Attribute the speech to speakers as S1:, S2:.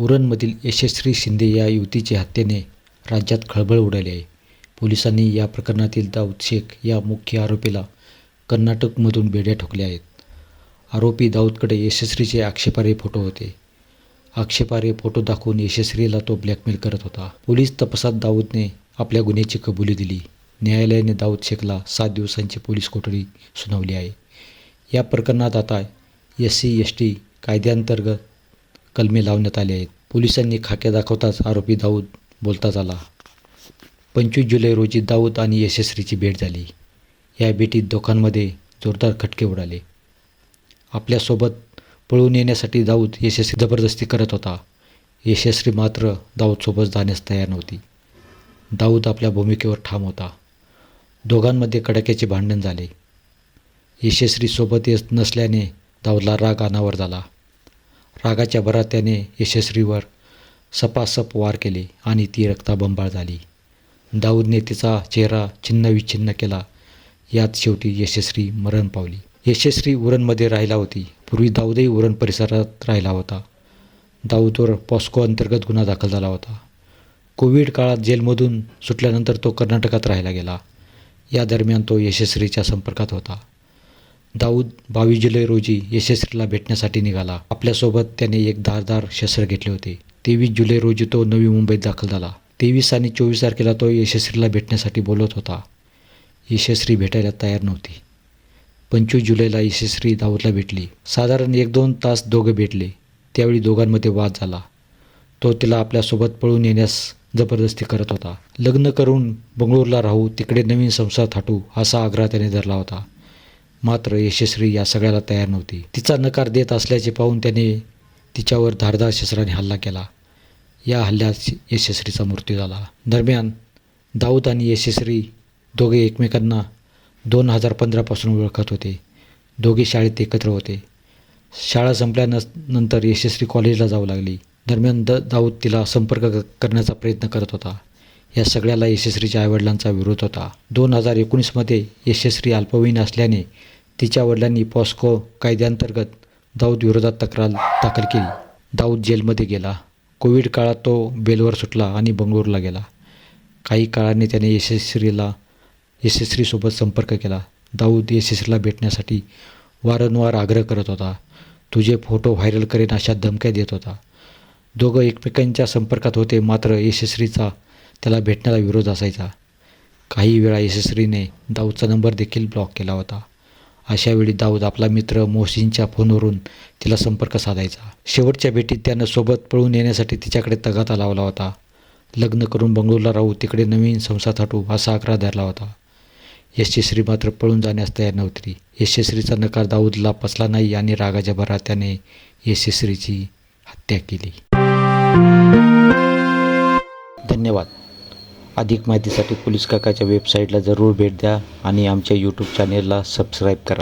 S1: उरणमधील यशस्वी शिंदे या युवतीच्या हत्येने राज्यात खळबळ उडाली आहे. पोलिसांनी या प्रकरणातील दाऊद शेख या मुख्य आरोपीला कर्नाटकमधून बेड्या ठोकल्या आहेत. आरोपी दाऊदकडे यशस्वीचे आक्षेपार्ह फोटो होते. आक्षेपार्ह फोटो दाखवून यशस्वीला तो ब्लॅकमेल करत होता. पोलीस तपासात दाऊदने आपल्या गुन्ह्याची कबुली दिली. न्यायालयाने दाऊद शेखला सात दिवसांची पोलीस कोठडी सुनावली आहे. या प्रकरणात आता एस सी एस टी कायद्याअंतर्गत कलमे लावण्यात आले आहेत. पोलिसांनी खाक्या दाखवताच आरोपी दाऊद बोलताच आला पंचवीस जुलै रोजी दाऊद आणि यशस्वीची भेट झाली. या भेटीत दोघांमध्ये जोरदार खटके उडाले. आपल्यासोबत पळून येण्यासाठी दाऊद यशस्वी जबरदस्ती करत होता. यशस्वी मात्र दाऊदसोबत जाण्यास तयार नव्हती. दाऊद आपल्या भूमिकेवर ठाम होता. दोघांमध्ये कडाक्याचे भांडण झाले. यशस्वीसोबत येत नसल्याने दाऊदला राग अनावर झाला. रागाच्या भरात त्याने यशस्वीवर सपासप वार केले आणि ती रक्ताबंबाळ झाली. दाऊदने तिचा चेहरा छिन्नविच्छिन्न केला. यात शेवटी यशस्वी मरण पावली. यशस्वी उरणमध्ये राहिला होती. पूर्वी दाऊदही उरण परिसरात राहिला होता. दाऊदवर पॉस्को अंतर्गत गुन्हा दाखल झाला होता. कोविड काळात जेलमधून सुटल्यानंतर तो कर्नाटकात राहायला गेला. या दरम्यान तो यशस्वीच्या संपर्कात होता. दाऊद बावीस जुलै रोजी यशस्वीला भेटण्यासाठी निघाला. आपल्यासोबत त्याने एक धारदार शस्त्र घेतले होते. तेवीस जुलै रोजी तो नवी मुंबईत दाखल झाला. तेवीस आणि चोवीस तारखेला तो यशस्वीला भेटण्यासाठी बोलत होता. यशस्वी भेटायला तयार नव्हती. पंचवीस जुलैला यशस्वी दाऊदला भेटली. साधारण एक दोन तास दोघं भेटले. त्यावेळी दोघांमध्ये वाद झाला. तो तिला आपल्यासोबत पळून येण्यास जबरदस्ती करत होता. लग्न करून बंगळूरला राहू तिकडे नवीन संसार थाटू असा आग्रह त्याने धरला होता. मात्र यशस्वी या सगळ्याला तयार नव्हती. तिचा नकार देत असल्याचे पाहून त्याने तिच्यावर धारदार शस्त्राने हल्ला केला. या हल्ल्यात यशस्वीचा मृत्यू झाला. दरम्यान दाऊद आणि यशस्वी दोघे एकमेकांना दोन हजार पंधरापासून ओळखत होते. दोघे शाळेत एकत्र होते. शाळा संपल्यानंतर यशस्वी कॉलेजला जाऊ लागली. दरम्यान द दाऊद तिला संपर्क क- करण्याचा प्रयत्न करत होता. या सगळ्याला यशस्वीच्या आईवडिलांचा विरोध होता. दोन हजार एकोणीसमध्ये यशस्वी अल्पवयीन असल्याने तिच्या वडिलांनी पॉस्को कायद्यांतर्गत दाऊद विरोधात तक्रार दाखल केली. दाऊद जेलमध्ये गेला. कोविड काळात तो बेलवर सुटला आणि बंगळूरला गेला. काही काळाने त्याने यशस्वीला यशस्वीसोबत संपर्क केला. दाऊद यशस्वीला भेटण्यासाठी वारंवार आग्रह करत होता. तुझे फोटो व्हायरल करेन अशा धमक्या देत होता. दोघं एकमेकांच्या संपर्कात होते मात्र यशस्वीचा त्याला भेटण्याला विरोध असायचा. काही वेळा यशस्वीने दाऊदचा नंबर देखील ब्लॉक केला होता. अशावेळी दाऊद आपला मित्र मोहसिनच्या फोनवरून तिला संपर्क साधायचा. शेवटच्या भेटीत त्यानं सोबत पळून येण्यासाठी तिच्याकडे तगाता लावला होता. लग्न करून बंगळूरला राहू तिकडे नवीन संसार थाटू असा आग्रह धरला होता. यशस्वी मात्र पळून जाण्यास तयार नव्हती. यशस्वीचा नकार दाऊदला पचला नाही आणि रागाच्या भरात त्याने यशस्वीची हत्या केली. धन्यवाद. अधिक माहितीसाठी पोलीस काकाच्या वेबसाईटला जरूर भेट द्या आणि आमच्या यूट्यूब चॅनेलला सबस्क्राईब करा.